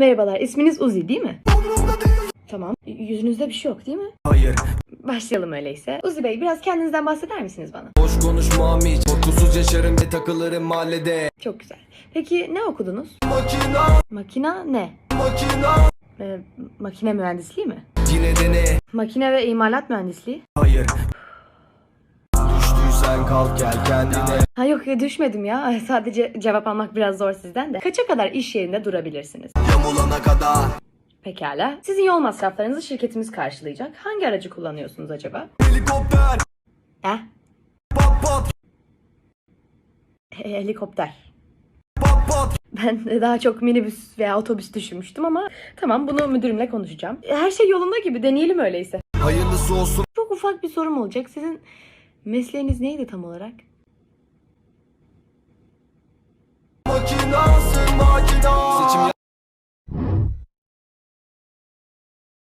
Merhabalar, isminiz Uzi değil mi? Tamam. Yüzünüzde bir şey yok değil mi? Hayır Başlayalım öyleyse. Uzi Bey, biraz kendinizden bahseder misiniz bana? boş konuşmam hiç Korkusuz yaşarım ve takılırım mahallede Çok güzel. Peki ne okudunuz? Makina Makina ne? makina Ee, makine mühendisliği mi? Yine de ne Makine ve imalat mühendisliği. Hayır Düştüysen kalk gel kendine Ha yok ya düşmedim ya. Sadece cevap almak biraz zor sizden de. Kaça kadar iş yerinde durabilirsiniz? Yamulana kadar Pekala. Sizin yol masraflarınızı şirketimiz karşılayacak. Hangi aracı kullanıyorsunuz acaba? Helikopter Eh, Pat pat he- helikopter. pat pat Ben daha çok minibüs veya otobüs düşünmüştüm ama tamam bunu müdürümle konuşacağım. Her şey yolunda gibi deneyelim öyleyse. Hayırlısı olsun Çok ufak bir sorum olacak. Sizin mesleğiniz neydi tam olarak?